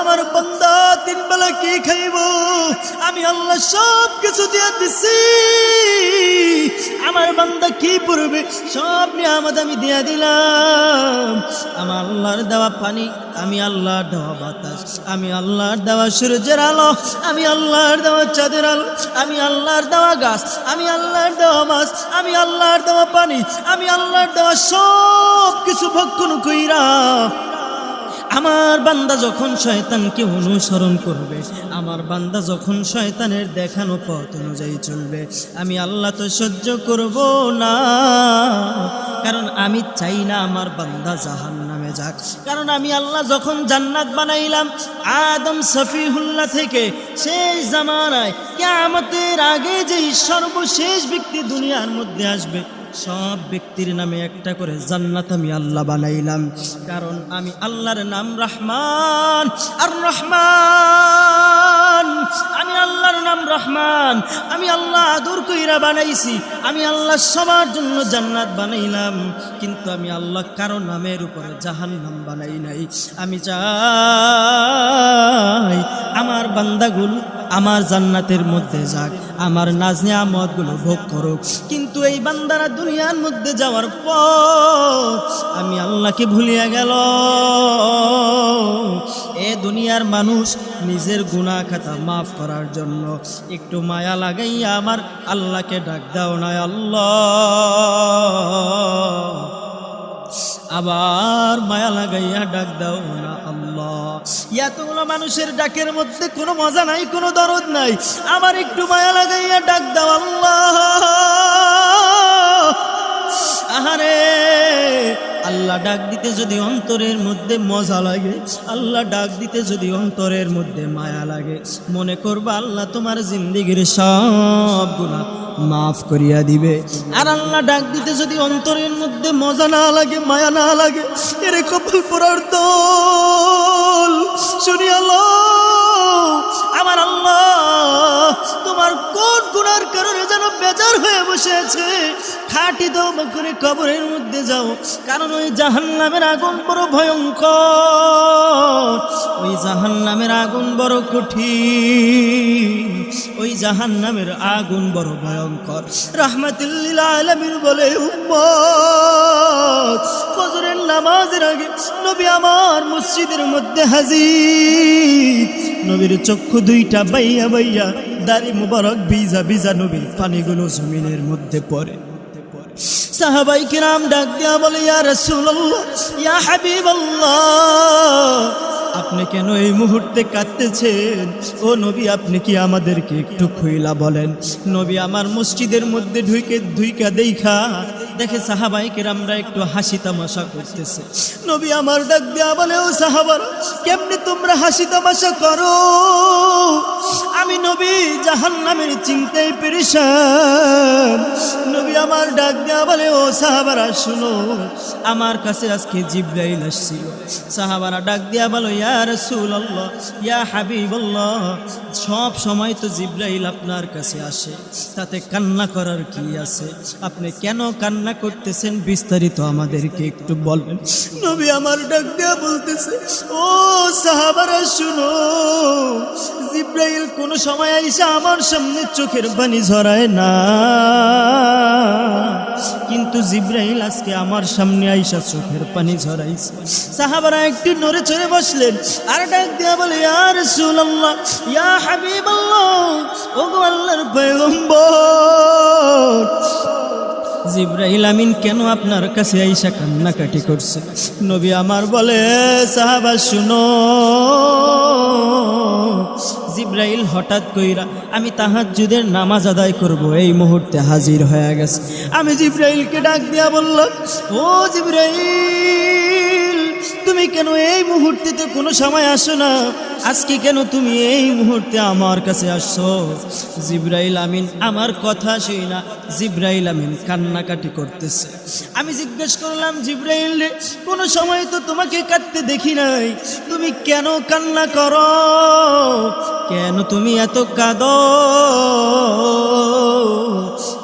আমার বান্দা, তিন বেলা কি খাইব? আমি আল্লাহ সব কিছু দিয়ে দিছি। আমার বান্দা কি পড়বে? সব নিয়ামত আমি দিয়ে দিলাম। আমার আল্লাহর দেওয়া পানি, আমি আল্লাহর দেওয়া বাতাস, আমি আল্লাহর দেওয়া সূর্যের আলো, আমি আল্লাহর দেওয়া চাঁদের আলো, আমি আল্লাহর দেওয়া গাছ, আমি আল্লাহর দেওয়া মাছ, আমি আল্লাহর দেওয়া পানি, আমি আল্লাহর দেওয়া সব কিছু ভক্ষণ কইরা আমার বান্দা যখন শয়তানকে অনুসরণ করবে, আমার বান্দা যখন শয়তানের দেখানো পথ অনুযায়ী চলবে, আমি আল্লাহ তো সহ্য করব না। কারণ আমি চাই না আমার বান্দা জাহান নামে যাক। কারণ আমি আল্লাহ যখন জান্নাত বানাইলাম, আদম সফিহুল্লাহ থেকে শেষ জামানায়, কেয়ামতের আগে যেই সর্বশেষ ব্যক্তি দুনিয়ার মধ্যে আসবে সব ব্যক্তির নামে একটা করে জান্নাত আমি আল্লাহ বানাইলাম। কারণ আমি আল্লাহর নাম রহমান, আর রহমান। আমি আল্লাহর নাম রহমান। আমি আল্লাহ আদর কইরা বানাইছি। আমি আল্লাহ সবার জন্য জান্নাত বানাইলাম। কিন্তু আমি আল্লাহ কারও নামের উপরে জাহান নাম বানাই নাই। আমি চাই আমার বান্দাগুলো আমার জান্নাতের মধ্যে যাক, আমার নাজনে আমদগুলো ভোগ করুক। কিন্তু এই বান্দারা দুনিয়ার মধ্যে যাওয়ার পর আমি আল্লাহকে ভুলিয়া গেল। এ দুনিয়ার মানুষ নিজের গুণা খাতা মাফ করার জন্য একটু মায়া লাগাইয়া আমার আল্লাহকে ডাক দাও না আল্লাহ। আবার মায়া লাগাইয়া ডাক দাও না আল্লাহ। এতগুলো মানুষের ডাকের মধ্যে কোনো মজা নাই, কোনো দরদ নাই। আবার একটু মায়া লাগাইয়া ডাক দাও আল্লাহ। আহারে, আল্লাহ ডাক দিতে যদি অন্তরের মধ্যে মজা লাগে, আল্লাহ ডাক দিতে যদি অন্তরের মধ্যে মায়া লাগে, মনে করবা আল্লাহ তোমার জিন্দিগির সব গুণা মাফ করিয়া দিবে। আর আল্লাহ ডাক দিতে যদি অন্তরের মধ্যে মজা না লাগে, মায়া না লাগে, এরে কপাল পড়ার দল, শুনি আমার আল্লাহ, তোমার কোন গুণার কারণে যেন বেজার হয়ে বসেছে? খাটি দাও করে কবরের মধ্যে যাও, কারণ ওই জাহান নামের আগুন বড় ভয়ঙ্কর। ওই জাহান নামের আগুন বড় কঠিন। ওই জাহান নামের আগুন বড় ভয়ঙ্কর। রহমাতুল্লিল আলমিন বলে, উম্মত নামাজের আগে নবী আমার মসজিদের মধ্যে হাজির। নবীর চক্ষু দুইটা বাইয়া বাইয়া, দাড়ি মুবারক ভিজা ভিজা নবীর পানিগুলো জমিনের মধ্যে পড়ে। সাহাবাই কিরাম ডাক দিয়া বলে, ইয়া রাসূলুল্লাহ, ইয়া হাবিবাল্লাহ আপনি কেন এই মুহূর্তে কাঁদতেছেন? ও নবী, আপনি কি আমাদেরকে একটু খুইলা বলেন? নবী আমার মসজিদের মধ্যে ঢুইকে ধুইকা দেইখা। দেখে সাহাবাই আমরা একটু হাসি তামাশা করতেছে। নবী আমার ডাক দিয়া বলে, ও সাহাবার, কেমনি তোমরা হাসি তামাশা করো? আমি নবী জাহান্নামের চিন্তায় পেরেশান। নবী আমার ডাক দেয়া বলে, ও সাহাবারা, শুনো, আমার কাছে আজকে জিব্রাইল আসছিল। সাহাবারা ডাক দেয়া বলো ইয়া ইয়া হাবিবাল্লাহ, সব সময় তো জিব্রাইল আপনার কাছে আসে, তাতে কান্না করার কি আছে? আপনি কেন কান্না করতেছেন বিস্তারিত আমাদেরকে একটু বলবেন নবী আমার ডাক দেয়া বলতেছে, ও সাহাবারা, শুনো, জিব্রাইল কোনো সময় আইসা আমার সামনে চোখের পানি ঝরায় না। কিন্তু জিব্রাহিল আজকে আমার সামনে আইসা চোখের পানি ঝরাইছে। সাহাবারা একটি নড়ে চড়ে বসলেন। আর ডাক দিয়া বলে আর সুল্লাহ ইয়া হাবিব ও গো আল্লাহর পয়গম্বর জিব্রাহিল আমিন কেন আপনার কাছে আইসা কান্নাকাটি করছে? নবী আমার বলে, সাহাবা, শুনো। জিব্রাইল হঠাৎ কইরা, আমি তাহাজ্জুদের নামাজ আদায় করব, এই মুহূর্তে হাজির হয়ে গেছে। আমি জিব্রাইলকে ডাক দিয়া বললাম, ও জিব্রাইল! তুমি কেন এই মুহূর্তে কোনো সময় আসো না? আজকে কেন তুমি এই মুহূর্তে আমার কাছে আসছো? জিব্রাইল আমিন আমার কথা শুই না, জিব্রাইল আমিন কান্নাকাটি করতেছে। আমি জিজ্ঞেস করলাম, জিব্রাইল কোনো সময় তো তোমাকে কাঁদতে দেখি নাই। তুমি কেন কান্না করো? কেন তুমি এত কাঁদো?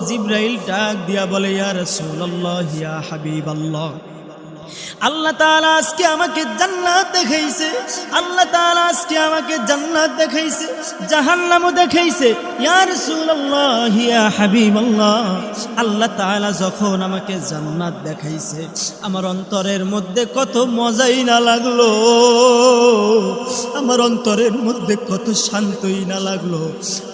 জিব্রাইল ডাক দিয়া বলে, ইয়া রাসূলুল্লাহ, ইয়া হাবিবাল্লাহ। আল্লাহ তাআলা আজকে আমাকে জান্নাত দেখাইছে, আল্লাহ তাআলা আজকে আমাকে জান্নাত দেখাইছে, জাহান্নামও দেখাইছে। ইয়া রাসূলুল্লাহ, ইয়া হাবিবাল্লাহ। আল্লাহ তালা যখন আমাকে জান্নাত দেখাইছে, আমার অন্তরের মধ্যে কত মজাই না লাগল। আমার অন্তরের মধ্যে কত শান্তই না লাগল।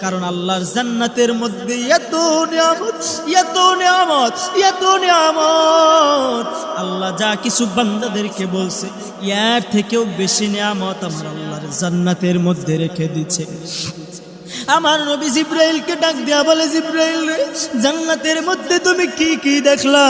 কারণ আল্লাহর জান্নাতের মধ্যে এত নিয়ামত এত নিয়ামত এত নিয়ামত। আল্লাহ যা কিছু বান্দাদেরকে বলছে ইয়ার থেকেও বেশি নিয়ামত আমার আল্লাহর জান্নাতের মধ্যে রেখে দিচ্ছে। আমার নবী জিব্রাইলকে ডাক দেয়া বলে, জিব্রাইল জান্নাতের মধ্যে তুমি কি কি দেখলা?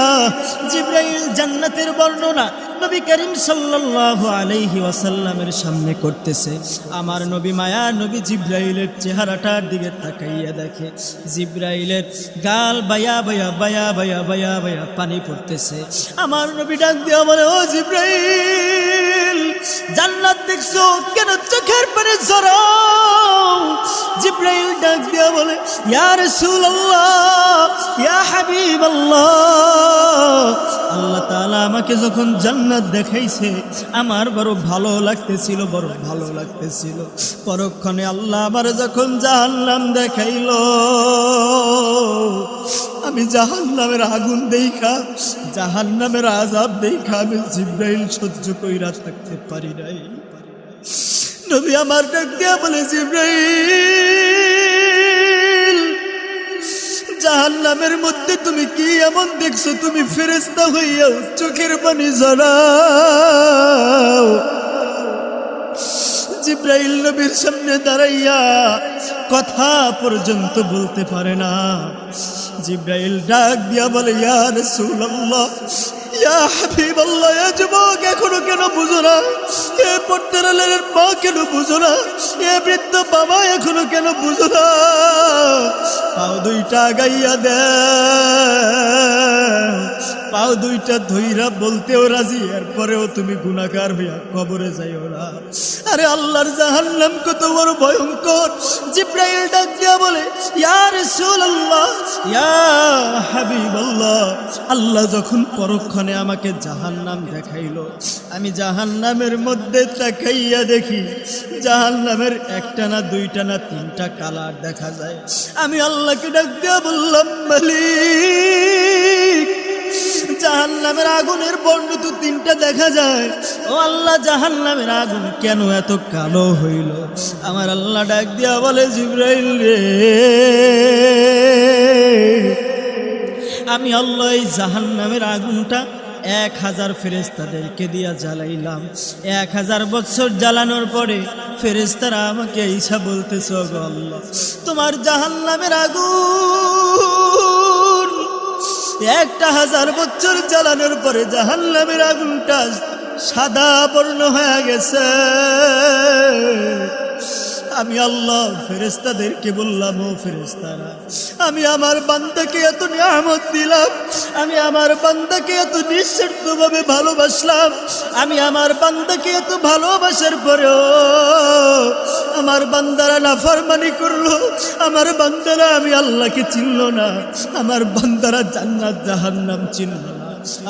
জিব্রাইল, জান্নাতের বর্ণনা নবী করিম সাল্লাল্লাহু আলাইহি ওয়াসাল্লামের সামনে করতেছে। আমার নবী মায়া, নবী জিব্রাইলের চেহারাটার দিকে তাকাইয়া দেখে। জিব্রাইলের গাল বায়া বায়া বায়া বায়া বায়া বায়া পানি পড়তেছে। আমার নবী ডাক দেয়া বলে, ও জিব্রাইল, জান্নাত দেখছ? কেন চোখের পানি ঝরাও? জিব্রাইল ডাক দিয়া বলে, ইয়া রাসূলুল্লাহ, ইয়া হাবিবাল্লাহ, আল্লাহ তাআলা আমাকে যখন জান্নাত দেখাইছে, আমার বড় ভালো লাগতেছিল, বড় ভালো লাগতেছিল। পরক্ষণে আল্লাহ আমার যখন জাহান্নাম দেখাইলো, আমি জাহান্নামের আগুন দেখা জাহান্নামের আজাব দেখা আমি জিব্রাইল সহ্য কইরা থাকতে পারি নাই। নবী আমার ডাক দিয়া বলে, জিব্রাইল! জাহান্নামের মধ্যে তুমি কি এমন দেখছ? তুমি ফেরেস্তা হইয়াও চোখের পানি জড়াও জিব্রাইল নবীর সামনে দাঁড়াইয়া কথা পর্যন্ত বলতে পারে না। জিব্রাইল ডাক দিয়া বলে, ইয়া রাসূলুল্লাহ ইয়া হাবিবাল্লাহ ইয়া যুবক এখনও কেন বুঝো না? এ পর্দারের মা কেন বুঝো না? এ বৃদ্ধ বাবা এখনও কেন বুঝো না? পাও দুইটা গাইয়া দে পাও দুইটা ধইরা বলতেও রাজি, এরপরেও তুমি গুনাকার হইয়া কবরে যাইও না। আরে আল্লাহর জাহান্নাম কত বড় ভয়ঙ্কর। জিব্রাইল ডাক দিয়া বলে, ইয়া রাসূলুল্লাহ, ইয়া হাবিবাল্লাহ। আল্লাহ যখন পরক্ষণে আমাকে জাহান্নাম দেখাইলো, আমি জাহান্নামের মধ্যে তাকাইয়া দেখি, জাহান্নামের একটা না দুইটা না তিনটা কালার দেখা যায়। আমি আল্লাহকে ডাক দিয়া বললাম, মালিক জাহান্নামের আগুনের বর্ণ তো তিনটা দেখা যায়। ও আল্লাহ, জাহান্নামের আগুন কেন এত কালো হইল? আমার আল্লাহ ডাক দিয়া বলে, জিব্রাইল রে, আমি আল্লাহ এই জাহান্নামের আগুনটা এক হাজার ফেরেস্তাদেরকে দিয়া জ্বালাইলাম। এক হাজার বছর জ্বালানোর পরে ফেরেস্তারা আমাকে ঈশা বলতেছ গো আল্লাহ, তোমার জাহান্নামের আগুন একটা হাজার বছর চালানোর পরে জাহান্নামের আগুনটা সাদা বর্ণ হয়ে গেছে। আমি আল্লাহ ফেরেস্তাদেরকে বললাম, ও ফেরেস্তারা আমি আমার বান্দাকে এত নিয়ামত দিলাম, আমি আমার বান্দাকে এত নিঃস্বার্থভাবে ভালোবাসলাম, আমি আমার বান্দাকে এত ভালোবাসার পরেও আমার বান্দারা নাফরমানি করল, আমার বান্দারা আমি আল্লাহকে চিনল না, আমার বান্দারা জান্নাত, জাহান্নাম চিনল না।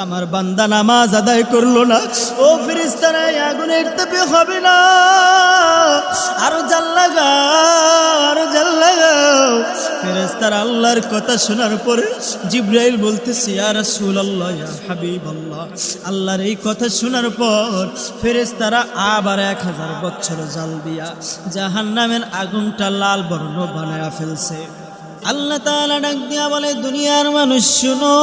আমার বান্দা নামাজ আদায় করল না। ও ফিরিস্তারা আগুনের তাপে হবে না। আরও জাল লাগাও, আরও জাল লাগাও। ফেরেস্তার আল্লাহর কথা শোনার পরে জিব্রাইল বলতেছে, ইয়া রাসূলুল্লাহ, ইয়া হাবিবাল্লাহ। আল্লাহর এই কথা শোনার পর ফেরেস্তারা আবার এক হাজার বছর জাল দিয়া জাহান জাহান্নামের আগুনটা লাল বর্ণ বানায়া ফেলছে। আল্লাহ তালা ডাক দিয়া বলে, দুনিয়ার মানুষ, শুনো।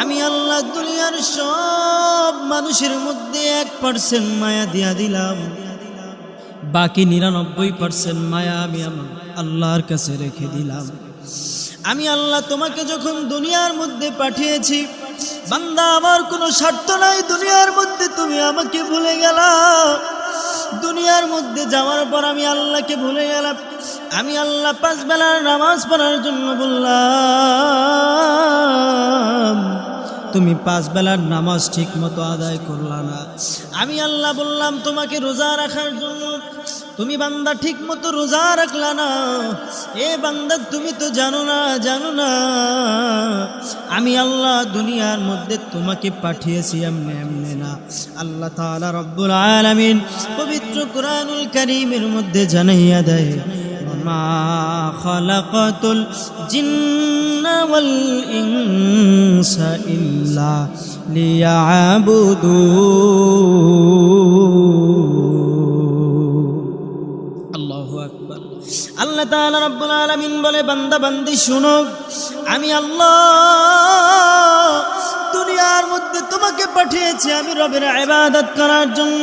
আমি আল্লাহ দুনিয়ার সব মানুষের মধ্যে এক পার্সেন্ট মায়া দিয়া দিলাম। বাকি নিরানব্বই পার্সেন্ট মায়া আমি আল্লাহর কাছে রেখে দিলাম। আমি আল্লাহ তোমাকে যখন দুনিয়ার মধ্যে পাঠিয়েছি, বান্দা, আমার কোনো স্বার্থ নাই। দুনিয়ার মধ্যে তুমি আমাকে ভুলে গেলা। দুনিয়ার মধ্যে যাওয়ার পর আমি আল্লাহকে ভুলে গেলাম। আমি আল্লাহ পাঁচ বেলার নামাজ পড়ার জন্য বললাম, তুমি পাঁচ বেলার নামাজ ঠিক মতো আদায় করলা না। আমি আল্লাহ বললাম, তোমাকে রোজা রাখার জন্য তুমি বান্দা ঠিক মতো রোজা রাখলা না। এ বান্দা, তুমি তো জানো না জানো না। আমি আল্লাহ দুনিয়ার মধ্যে তোমাকে পাঠিয়েছি এমনি এমনি না। আল্লাহ তাআলা রব্বুল আলামিন পবিত্র কোরআনুল কারীমের মধ্যে জানাইয়া দেয় ইল্লা আল্লাহু রাব্বুল আলামিন বলে, বান্দা বান্দি শুনো, আমি আল্লাহ দুনিয়ার মধ্যে তোমাকে পাঠিয়েছি আমি রবের ইবাদত করার জন্য।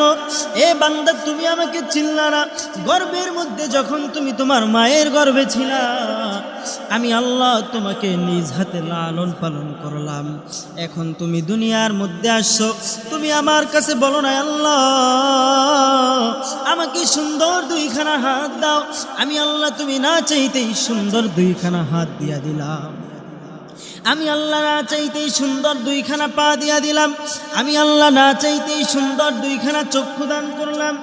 এ বান্দা, তুমি আমাকে চিনলা না। গর্ভের মধ্যে যখন তুমি তোমার মায়ের গর্ভে ছিলা, আমি আল্লাহ তোমাকে নিজ হাতে লালন পালন করলাম। এখন তুমি দুনিয়ার মধ্যে আসছো। তুমি আমার কাছে বলো না, আল্লাহ, আমাকে সুন্দর দুইখানা হাত দাও। আমি আল্লাহ, তুমি না চাইতেই সুন্দর দুইখানা হাত দিয়া দিলাম। আমি আল্লাহ না চাইতেই সুন্দর দুইখানা পা দিয়া দিলাম। আমি আল্লাহ না চাইতেই সুন্দর দুইখানা চক্ষু দান করলাম।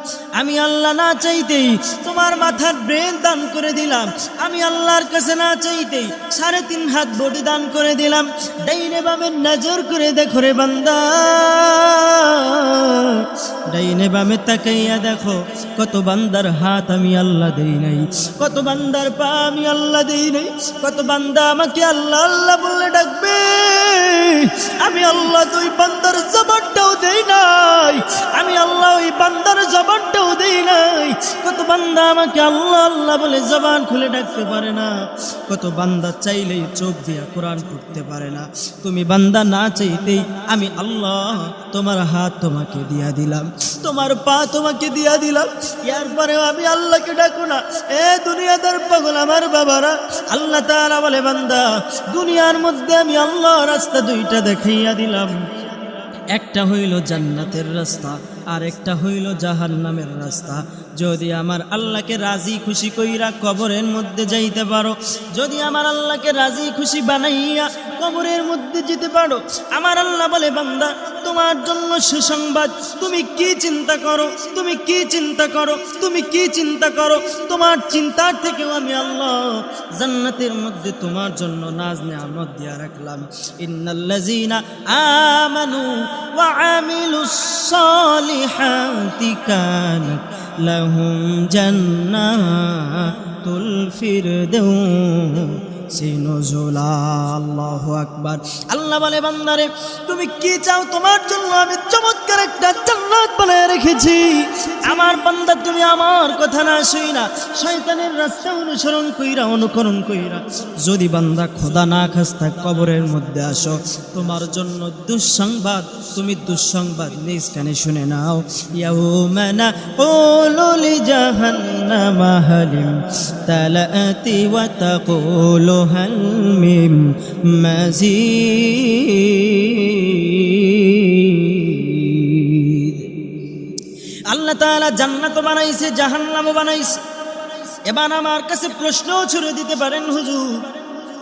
আমি আল্লাহ না চাইতেই তোমার মাথার ব্রেন দান করে দিলাম। আমি আল্লাহর কাছে না চাইতেই সাড়ে তিন হাত বডি দান করে দিলাম। ডাইনে বামে নজর করে দেখো রে বান্দা। ডাইনে বামে তাকাইয়া দেখো কত বান্দার হাত আমি আল্লাহ দেই নাই। কত বান্দার পা আমি আল্লাহ দেই নাই। কত বান্দা আমাকে আল্লাহ আল্লাহ বললে ডাকবে। আমি আল্লাহ তো ওই বান্দার জবানটাও দেই নাই। আমি আল্লাহ ওই বান্দার জবানটাও দেই নাই। কত বান্দা আমাকে আল্লাহ আল্লাহ বলে জবান খুলে ডাকতে পারে না। কত বান্দা চাইলেই চোখ দিয়া কোরআন করতে পারে না। তুমি বান্দা না চাইতেই আমি আল্লাহ তোমার হাত তোমাকে দিয়া দিলাম। তোমার পা তোমাকে দিয়া দিলাম। এরপরেও আমি আল্লাহকে ডাকো না। এ দুনিয়াদার পাগল আমার বাবারা। আল্লাহ তারা বলে, বান্দা, দুনিয়ার মধ্যে আমি আল্লাহ রাস্তা দুইটা দেখাইয়া দিলাম। একটা হইল জান্নাতের রাস্তা, আর একটা হইল জাহান্নামের রাস্তা। যদি আমার আল্লাহকে রাজি খুশি কইরা কবরের মধ্যে যাইতে পারো, যদি আমার আল্লাহকে রাজি খুশি বানাইয়া কবরের মধ্যে যেতে পারো। আমার আল্লাহ বলে, বান্দা, তোমার জন্য সুসংবাদ, তুমি কি চিন্তা করো? তুমি কি চিন্তা করো? তুমি কি চিন্তা করো? তোমার চিন্তার থেকেও আমি আল্লাহ জান্নাতের মধ্যে তোমার জন্য নাজ নেয়ামত দিয়া রাখলাম। ইন্নাল্লাযীনা আমানু ওয়া আমিলুস সালিহাতি কানাত লাহুম জান্নাতুল ফিরদাউস আল্লাহু আকবার। আল্লাহ বলে বান্দারে তুমি কি চাও? তোমার জন্য আমি চমৎকার একটা জান্নাত বানায় রেখেছি। আমার বান্দা, তুমি আমার কথা না শুই না শয়তানের রাস্তা অনুসরণ কইরা, অনুকরণ কইরা। যদি বান্দা খোদা না খাস্তা কবরের মধ্যে আসো, তোমার জন্য দুঃসংবাদ, তুমি দুঃসংবাদ নিজ কানে শুনে নাও। ইয়াউমানা কুলু লিজাহান্নামা হালিম, তালাতি ওয়া তাকুলু হাল মিম মাজিদ। আল্লাহ তাআলা জান্নাত বানাইছে, জাহান্নামও বানাইছে। এবার আমার কাছে প্রশ্নও ছুড়ে দিতে পারেন হুজুর,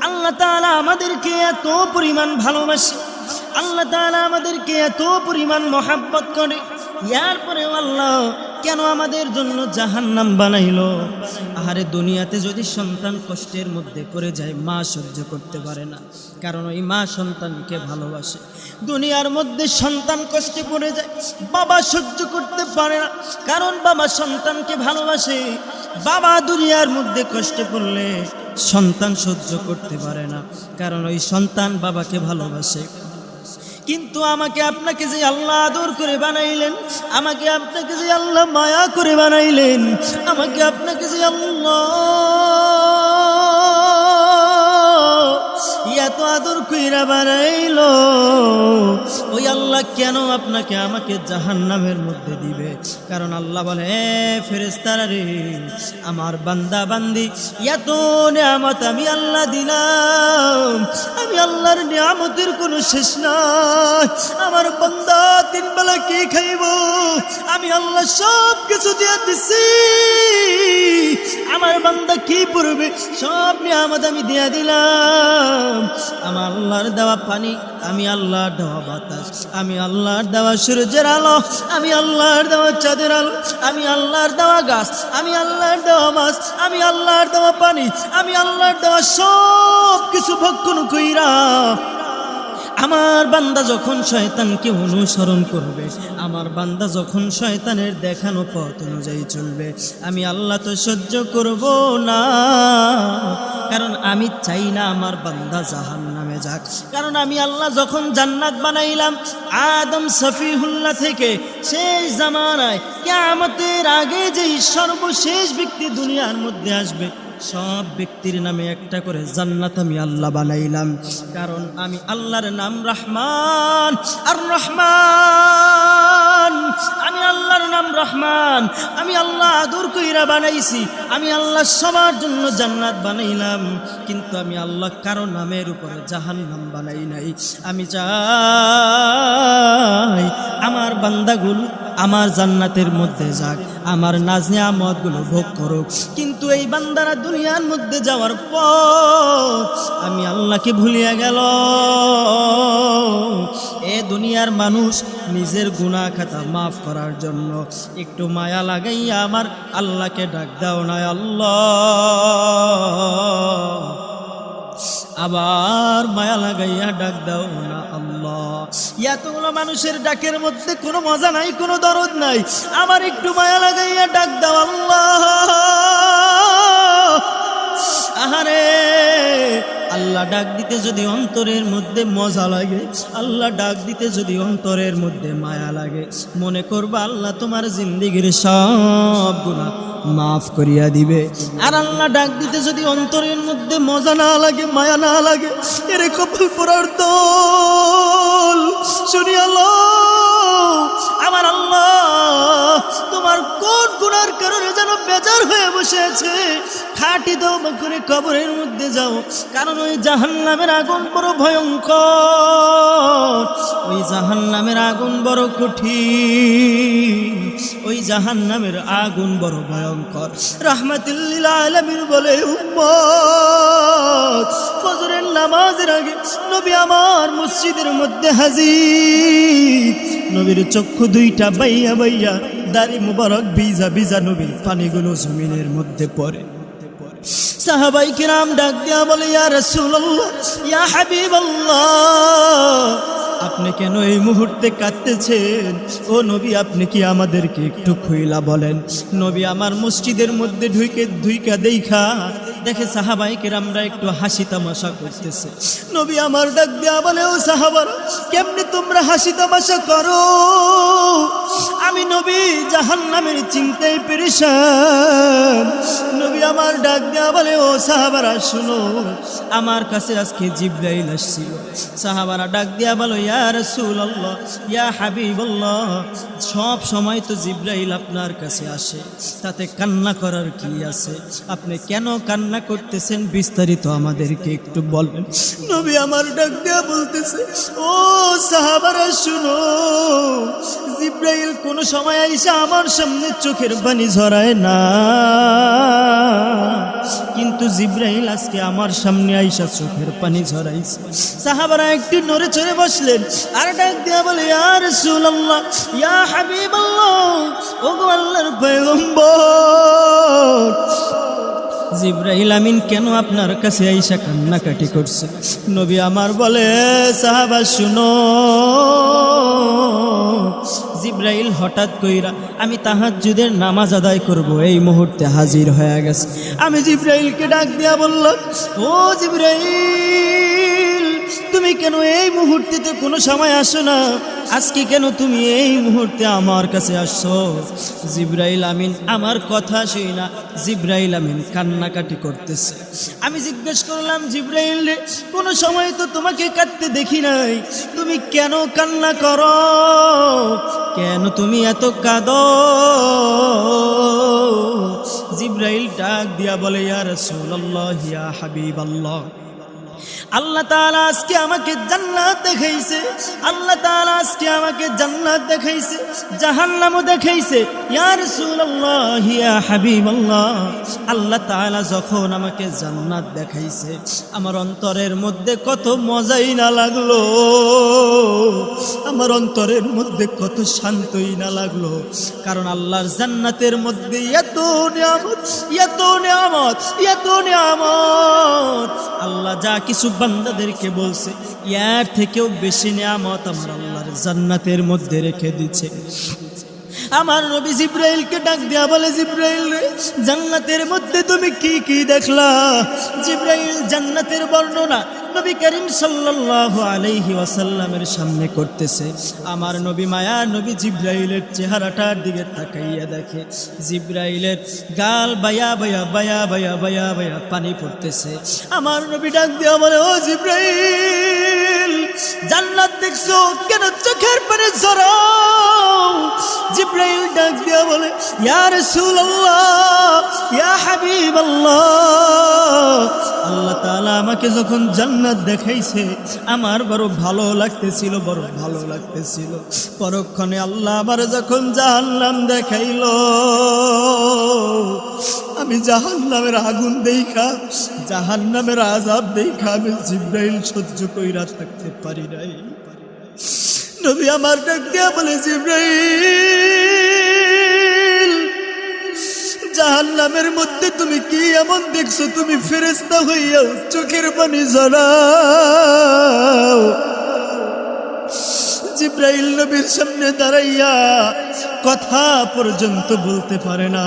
আল্লাহ তাআলা আমাদেরকে এত পরিমাণ ভালোবাসে, আল্লাহ তাআলা আমাদেরকে এত পরিমাণ মহাব্বত করে ইয়ার আল্লাহ কেন আমাদের জন্য জাহান্নাম বানাইলো? আহারে দুনিয়াতে যদি সন্তান কষ্টের মধ্যে পড়ে যায়, মা সহ্য করতে পারে না, কারণ ওই মা সন্তানকে ভালোবাসে। দুনিয়ার মধ্যে সন্তান কষ্টে পড়ে যায়, বাবা সহ্য করতে পারে না, কারণ বাবা সন্তানকে ভালোবাসে। বাবা দুনিয়ার মধ্যে কষ্টে পড়লে সন্তান সহ্য করতে পারে না, কারণ ওই সন্তান বাবাকে ভালোবাসে। কিন্তু আমাকে আপনাকে যে আল্লাহ আদর করে বানাইলেন, আমাকে আপনাকে যে আল্লাহ মায়া করে বানাইলেন, আমাকে আপনাকে যে আল্লাহ এত আদর কইরা বানাইলো ওই আল্লাহ কেন আপনাকে আমাকে জাহান্নামের মধ্যে দিবে? কারণ আল্লাহ বলে ফেরেস্তারা রে, আমার বান্দা বান্দি এত নিয়ামত আমি আল্লাহ দিলাম। আমি আল্লাহর নিয়ামতের কোনো শেষ নাই। আমার বান্দা তিন বেলা কি খাইব? আমি আল্লাহ সব কিছু দিয়ে দিছি। আমার বান্দা কি পড়বে? সব নিয়ামত আমি দিয়া দিলাম। আমার আল্লাহর দেওয়া পানি, আমি আল্লাহর দেওয়া বাতাস, আমি আল্লাহর দেওয়া সূর্যের আলো, আমি আল্লাহর দেওয়া চাঁদের আলো, আমি আল্লাহর দেওয়া গাছ, আমি আল্লাহর দেওয়া মাছ, আমি আল্লাহর দেওয়া পানি, আমি আল্লাহর দেওয়া সব কিছু ভক্ষণ কইরা আমার বান্দা যখন শয়তানকে অনুসরণ করবে, আমার বান্দা যখন শয়তানের দেখানো পথ অনুযায়ী চলবে, আমি আল্লাহ তো সহ্য করব না। কারণ আমি চাই না আমার বান্দা জাহান নামে যাক। কারণ আমি আল্লাহ যখন জান্নাত বানাইলাম, আদম সফিহুল্লাহ থেকে শেষ জামানায় কে কেয়ামতের আগে যেই সর্বশেষ ব্যক্তি দুনিয়ার মধ্যে আসবে সব ব্যক্তির নামে একটা করে জান্নাত আমি আল্লাহ বানাইলাম। কারণ আমি আল্লাহর নাম রহমান, আর রহমান। আমি আল্লাহর নাম রহমান। আমি আল্লাহ আদর কইরা বানাইছি। আমি আল্লাহ সবার জন্য জান্নাত বানাইলাম। কিন্তু আমি আল্লাহ কারও নামের উপরে জাহান নাম বানাই নাই। আমি চাই আমার বান্দাগুলো আমার জান্নাতের মধ্যে যাক, আমার নাজনে আমদগুলো ভোগ করুক। কিন্তু এই বান্দারা দুনিয়ার মধ্যে যাওয়ার পর আমি আল্লাহকে ভুলিয়া গেল। এ দুনিয়ার মানুষ নিজের গুণা খাতা মাফ করার জন্য একটু মায়া লাগাইয়া আমার আল্লাহকে ডাক দাও না আল্লাহ। আবার মায়া লাগাইয়া ডাক দাও না আল্লাহ। এতগুলো মানুষের ডাকের মধ্যে কোনো মজা নাই, কোনো দরদ নাই। আবার একটু মায়া লাগাইয়া ডাক দাও আল্লাহ। আহারে, আল্লাহ ডাক দিতে যদি অন্তরের মধ্যে মজা লাগে, আল্লাহ ডাক দিতে যদি অন্তরের মধ্যে মায়া লাগে, মনে করবা আল্লাহ তোমার জিন্দিগির সব গুণা মাফ করিয়া দিবে। আর আল্লাহ ডাক দিতে যদি অন্তরের মধ্যে মজা না লাগে, মায়া না লাগে, এরে কপাল পড়ার দল আমার আল্লাহ, তোমার কোন গুনার কারণে যেন বেজার হয়ে বসে আছে খাটি দাও করে কবরের মধ্যে যাও, কারণ ওই জাহান নামের আগুন বড় ভয়ঙ্কর। ওই জাহান নামের আগুন বড় কঠিন। ওই জাহান নামের আগুন বড় ভয়ঙ্কর। রহমাতুল্লিল আলমিন বলে, উম্মত, ফজরের নামাজের আগে নবী আমার মসজিদের মধ্যে হাজির। নবীর চক্ষু দুইটা বাইয়া বাইয়া, দাড়ি মুবারক ভিজা ভিজা নবীর পানিগুলো জমিনের মধ্যে পড়ে। সাহাবাই কিরাম ডাক দিয়া বলে, ইয়া রাসূলুল্লাহ, ইয়া হাবিবাল্লাহ, আপনি কেন এই মুহূর্তে কাঁদতেছেন? ও নবী, আপনি কি আমাদেরকে একটু খুইলা বলেন? নবী আমার মসজিদের মধ্যে ঢুইকে ধুইকা দেইখা দেখে সাহাবাই কিরামরা একটু হাসি তামাশা করতেছে। নবী আমার ডাক দিয়া বলে, ও সাহাবার, কেমনি তোমরা হাসি তামাশা করো? আমি নবী জাহান্নামের চিন্তায় পেরেশান। নবী আমার ডাক দেওয়া বলে, ও সাহাবারা, শুনো, আমার কাছে আজকে জিব্রাইল আসছিল। সাহাবারা ডাক দেওয়া বলো, ইয়া রাসূলুল্লাহ, ইয়া হাবিবাল্লাহ, সব সময় তো জিব্রাইল আপনার কাছে আসে, তাতে কান্না করার কি আছে? আপনি কেন কান্না করতেছেন, বিস্তারিত আমাদেরকে একটু বলবেন নবী আমার ডাক দেওয়া বলতেছে, ও সাহাবারা, শুনো, জিব্রাইল কোনো সময় আইসা আমার সামনে চোখের পানি ঝরায় না। কিন্তু জিব্রাইল আজকে আমার সামনে আইসা চোখের পানি ঝরাইছে। সাহাবারা একটু নড়ে চড়ে বসলেন, আর ডাক দিয়া বলে, ইয়া রাসূলুল্লাহ, ইয়া হাবিবাল্লাহ, ওগো আল্লাহর পয়গম্বর জিব্রাহিল আমিন কেন আপনার কাছে আইসা কান্নাকাটি করছে? নবী আমার বলে, সাহাবা, শুনো। জিব্রাইল হঠাৎ কইরা, আমি তাহাজ্জুদের নামাজ আদায় করব, এই মুহূর্তে হাজির হয়ে গেছে। আমি জিব্রাইলকে ডাক দিয়া বললাম, ও জিব্রাইল! তুমি কেন এই মুহূর্তেতে কোনো সময় আসো না? আজকে কেন তুমি এই মুহূর্তে আমার কাছে আসছো? জিব্রাইল আমিন আমার কথা শুই না, জিব্রাইল আমিন কান্নাকাটি করতেছে। আমি জিজ্ঞেস করলাম, জিব্রাইল রে, কোনো সময় তো তোমাকে কাঁদতে দেখি নাই। তুমি কেন কান্না করো? কেন তুমি এত কাঁদো? জিব্রাইল ডাক দিয়া বলে, ইয়া রাসূলুল্লাহ, ইয়া হাবিবাল্লাহ। আল্লাহ তাআলা আজকে আমাকে জান্নাত দেখাইছে, আল্লাহ তাআলা আজকে আমাকে জান্নাত দেখাইছে, জাহান্নামও দেখাইছে। ইয়া রাসূলুল্লাহ, ইয়া হাবিবাল্লাহ। আল্লাহ তালা যখন আমাকে জান্নাত দেখাইছে, আমার অন্তরের মধ্যে কত মজাই না লাগল। আমার অন্তরের মধ্যে কত শান্তই না লাগল। কারণ আল্লাহর জান্নাতের মধ্যে এত নিয়ামত এত নিয়ামত এত নিয়ামত। আল্লাহ যা কিছু বান্দাদেরকে বলছে ইয়ার থেকেও বেশি নিয়ামত আমার আল্লাহর জান্নাতের মধ্যে রেখে দিচ্ছে। আমার নবী জিব্রাইলকে ডাক দেয়া বলে, জিব্রাইল জান্নাতের মধ্যে তুমি কি কি দেখলা? জিব্রাইল, জান্নাতের বর্ণনা নবী করিম সাল্লাল্লাহু আলাইহি ওয়াসাল্লামের সামনে করতেছে। আমার নবী মায়া নবী জিব্রাইলের চেহারাটার দিকে তাকাইয়া দেখে। জিব্রাইলের গাল বায়া বায়া বায়া বায়া বায়া বায়া পানি পড়তেছে। আমার নবী ডাক দেয়া বলে, ও জিব্রাইল, জান্নাত দেখছ? কেন চোখের পানি ঝরাও? জিব্রাইল ডাক দিয়া বলে, ইয়া রাসূলুল্লাহ, ইয়া হাবিবাল্লাহ আল্লাহ তাআলা আমাকে যখন জান্নাত দেখাইছে, আমার বড় ভালো লাগতেছিল, বড় ভালো লাগতেছিল। পরক্ষণে আল্লাহ আমার যখন জাহান্নাম দেখাইলো, আমি জাহান্নামের আগুন দেখা, জাহান্নামের আজাব দেখা, আমি জিব্রাইল সহ্য কইরা থাকতে পারি নাই। নবী আমার ডাক দিয়া বলে, জিব্রাইল! জাহান্নামের মধ্যে তুমি কি এমন দেখছ? তুমি ফেরেস্তা হইয়াও চোখের পানি জড়াও জিব্রাইল নবীর সামনে দাঁড়াইয়া কথা পর্যন্ত বলতে পারে না।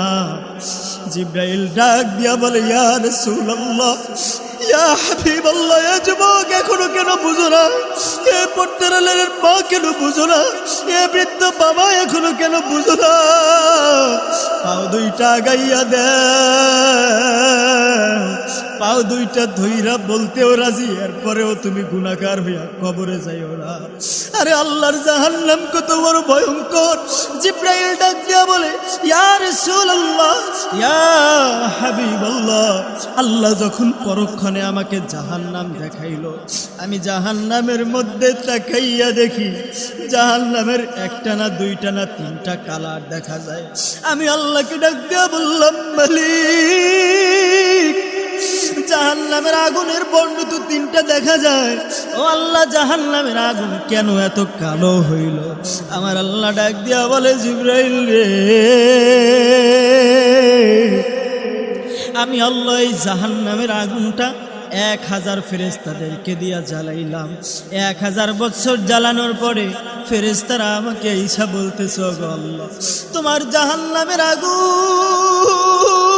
জিব্রাইল ডাক দিয়া বলে, ইয়া রাসূলুল্লাহ, ইয়া হাবিবাল্লাহ ইয়া যুবক এখনও কেন বুঝো না? এ পর্দারের মা কেন বুঝো না? এ বৃদ্ধ বাবা এখনও কেন বুঝো না? দুইটা গাইয়া দে পাও দুইটা ধইরা বলতেও রাজি, এরপরেও তুমি গুণাকার হইয়া কবরে যাইও না। আরে আল্লাহর জাহান্নাম কত বড় ভয়ঙ্কর। জিব্রাইল ডাক দিয়া বলে, ইয়া রাসূলুল্লাহ, ইয়া হাবিবাল্লাহ। আল্লাহ যখন পরক্ষণে আমাকে জাহান্নাম দেখাইলো, আমি জাহান্নামের মধ্যে তাকাইয়া দেখি, জাহান্নামের একটা না দুইটা না তিনটা কালার দেখা যায়। আমি আল্লাহকে ডাক দিয়া বললাম, মালিক জাহান্নামের আগুনের বর্ণ তো তিনটা দেখা যায়। ও আল্লাহ, জাহান্নামের আগুন কেন এত কালো হইল? আমার আল্লাহ ডাক দিয়া বলে, জিব্রাইল রে, আমি আল্লাহ এই জাহান্নামের আগুনটা এক হাজার ফেরেস্তাদেরকে দিয়া জ্বালাইলাম। এক হাজার বছর জ্বালানোর পরে ফেরেস্তারা আমাকে ঈশা বলতেছ আল্লাহ, তোমার জাহান্নামের আগুন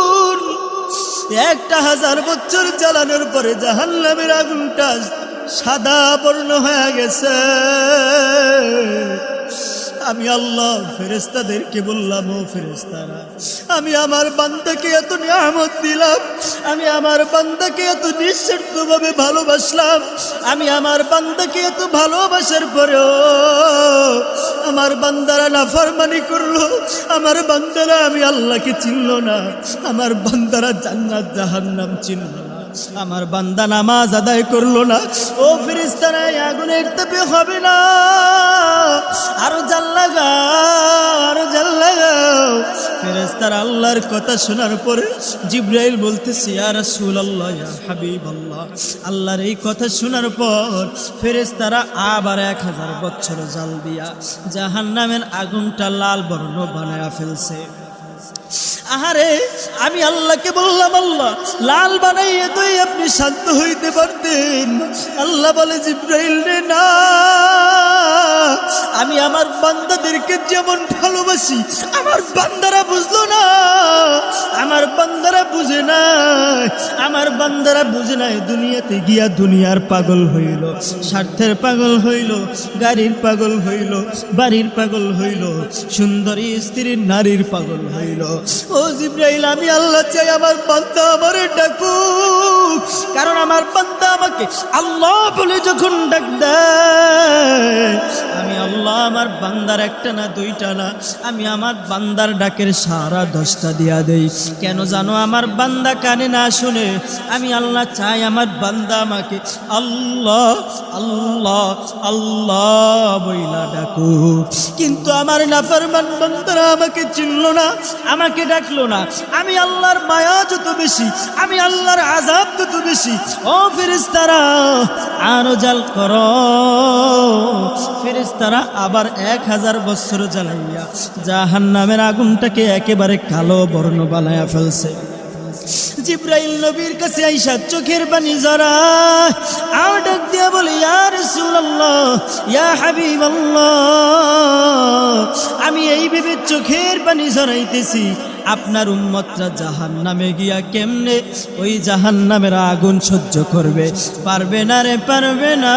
একটা হাজার বছর চালানোর পরে জাহান্নামের আগুনটা সাদা বর্ণ হয়ে গেছে। আমি আল্লাহ ফেরেস্তাদেরকে বললাম, ও ফেরেস্তারা আমি আমার বান্দাকে এত নিয়ামত দিলাম, আমি আমার বান্দাকে এত নিঃস্বার্থভাবে ভালোবাসলাম, আমি আমার বান্দাকে এত ভালোবাসার পরেও আমার বান্দারা নাফরমানি করল, আমার বান্দারা আমি আল্লাহকে চিনল না, আমার বান্দারা জান্নাত, জাহান্নাম চিনল না, আমার বান্দা নামাজ আদায় করল না, ও ফিরিস্তারা আগুনের তাপে হবে না। ফেরেস্তার আল্লাহর কথা শোনার পরে জিব্রাইল বলতেছে, ইয়া রাসূলুল্লাহ হাবিব আল্লাহ আল্লাহর এই কথা শোনার পর ফেরেস তারা আবার এক হাজার বছর জাল দিয়া জাহান নামের আগুনটা লাল বর্ণ বানায়া ফেলছে। আহারে, আমি আল্লাহকে বললাম, আল্লাহ, লাল বানাইয়ে তুই আপনি শান্ত হইতে পারতেন। আল্লাহ বলে, জিব্রাইল রে, না। আমি আমার বান্দাদেরকে যেমন ভালোবাসি, আমার বান্দারা বুঝলো না। আমার বান্দারা বুঝে না আমার বান্দারা বুঝে নাই, দুনিয়াতে গিয়া দুনিয়ার পাগল হইল। স্বার্থের পাগল হইল, গাড়ির পাগল হইল, বাড়ির পাগল হইল, সুন্দরী স্ত্রীর নারীর পাগল হইল। ও জিব্রাইল, আমি আল্লাহ চাই আমার পান্তা আমার ডাকুক। কারণ আমার পান্তা আমাকে আল্লাহ বলে যখন ডাক দেয় আমি আল্লাহ আমার বান্দার একটা না দুইটা না, আমি আমার বান্দার ডাকের সারা দশটা দিয়া দেই। কেন জানো আমার বান্দা কানে না শুনে? আমি আল্লাহ চাই আমার বান্দা আমাকে, আল্লাহ আল্লাহ আল্লাহ বইলা ডাকু কিন্তু আমার নাফরমান বান্দারা আমাকে চিনল না, আমাকে ডাকলো না। আমি আল্লাহর মায়া যত বেশি, আমি আল্লাহর আজাব তত বেশি। ও ফেরেশতারা, আরও জাল কর। ফেরেশতারা আবার এক হাজার বছর জ্বালাইয়া জাহান নামের আগুনটাকে একেবারে কালো বর্ণ বানায়া ফেলছে। জিব্রাইল নবীর কাছে আইসা চোখের পানি জরা আর ডাক দিয়া বলে, ইয়া রাসূলুল্লাহ, ইয়া হাবিবাল্লাহ, আমি এই ভেবে চোখের পানি জরাইতেছি আপনার উম্মতরা জাহান নামে গিয়া কেমনে ওই জাহান নামের আগুন সহ্য করবে? পারবে না রে, পারবে না।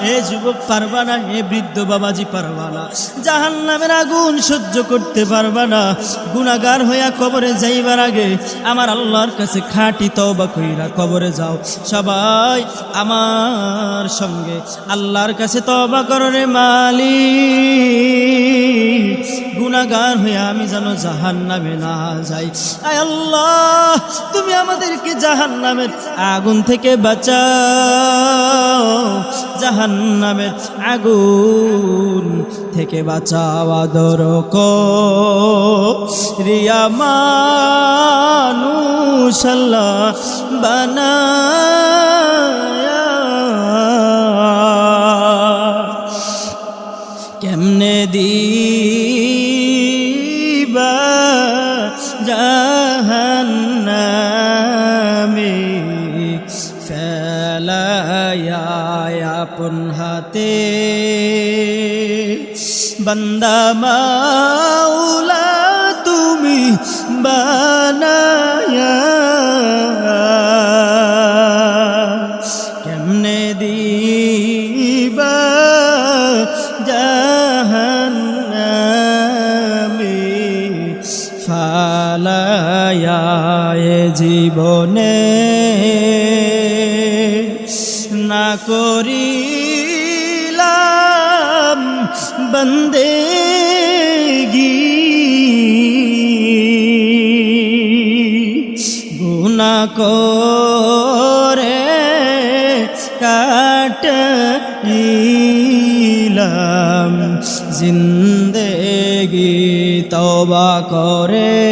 এ যুবক পারবা না, এ বৃদ্ধ বাবাজি পারবা না। জাহান নামের আগুন সহ্য করতে পারবা না। গুনাগার হইয়া কবরে যাইবার আগে আমার আল্লাহর কাছে খাঁটি তওবা কইরা কবরে যাও। সবাই আমার সঙ্গে আল্লাহর কাছে তওবা করো রে মালিক। গুনাগার হয়ে আমি যেন জাহান নামে না যাই। আল্লাহ, তুমি আমাদেরকে জাহান নামের আগুন থেকে বাঁচাও। জাহান নামের আগুন থেকে বাঁচাও, আদর রিয়া মানুষ আল্লাহ বন্দা করে কাটিলাম জিন্দেগি তবা করে